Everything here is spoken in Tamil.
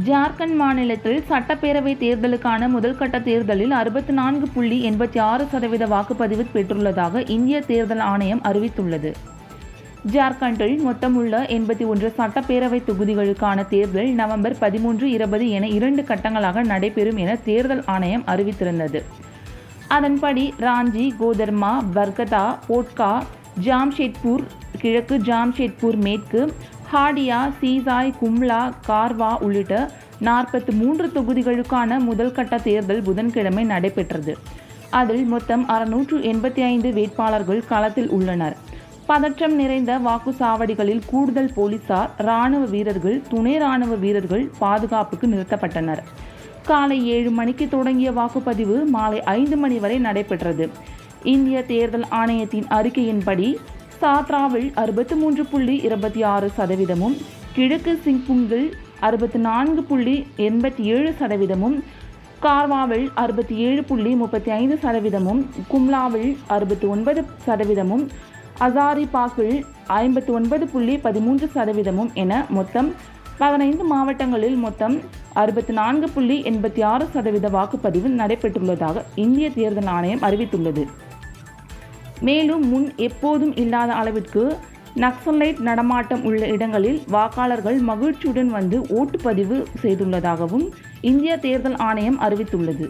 ஜார்க்கண்ட் மாநிலத்தில் சட்டப்பேரவை தேர்தலுக்கான முதல் கட்ட தேர்தலில் அறுபத்தி நான்கு புள்ளி எண்பத்தி ஆறு சதவீத வாக்குப்பதிவு பெற்றுள்ளதாக இந்திய தேர்தல் ஆணையம் அறிவித்துள்ளது. ஜார்க்கண்டில் மொத்தமுள்ள எண்பத்தி ஒன்று சட்டப்பேரவை தொகுதிகளுக்கான தேர்தல் நவம்பர் பதிமூன்று இருபது என இரண்டு கட்டங்களாக நடைபெறும் என தேர்தல் ஆணையம் அறிவித்திருந்தது. அதன்படி ராஞ்சி கோதர்மா பர்கதா போட்கா ஜாம்ஷெட்பூர் கிழக்கு ஜாம்ஷெட்பூர் மேற்கு ஹாடியா சீசாய் கும்லா கார்வா உள்ளிட்ட நாற்பத்தி மூன்று தொகுதிகளுக்கான முதல்கட்ட தேர்தல் புதன்கிழமை நடைபெற்றது. அதில் மொத்தம் அறுநூற்று எண்பத்தி ஐந்து வேட்பாளர்கள் களத்தில் உள்ளனர். பதற்றம் நிறைந்த வாக்குச்சாவடிகளில் கூடுதல் போலீசார் ராணுவ வீரர்கள் துணை ராணுவ வீரர்கள் பாதுகாப்புக்கு நிறுத்தப்பட்டனர். காலை ஏழு மணிக்கு தொடங்கிய வாக்குப்பதிவு மாலை ஐந்து மணி வரை நடைபெற்றது. இந்திய தேர்தல் ஆணையத்தின் அறிக்கையின்படி சாத்ராவில் அறுபத்தி மூன்று புள்ளி இருபத்தி ஆறு சதவீதமும் கிழக்கு சிங்புங்கில் அறுபத்தி நான்கு புள்ளி எண்பத்தி ஏழு சதவீதமும் கார்வாவில் அறுபத்தி ஏழு புள்ளி முப்பத்தி ஐந்து சதவீதமும் கும்லாவில் அறுபத்தி ஒன்பது சதவீதமும் அசாரிபாக்கில் ஐம்பத்தி ஒன்பது புள்ளி பதிமூன்று சதவீதமும் என மொத்தம் பதினைந்து மாவட்டங்களில் மொத்தம் அறுபத்தி நான்கு புள்ளி எண்பத்தி ஆறு சதவீத வாக்குப்பதிவு நடைபெற்றுள்ளதாக இந்திய தேர்தல் ஆணையம் அறிவித்துள்ளது. மேலும் முன் எப்போதும் இல்லாத அளவிற்கு நக்சலைட் நடமாட்டம் உள்ள இடங்களில் வாக்காளர்கள் மகிழ்ச்சியுடன் வந்து ஓட்டுப்பதிவு செய்துள்ளதாகவும் இந்திய தேர்தல் ஆணையம் அறிவித்துள்ளது.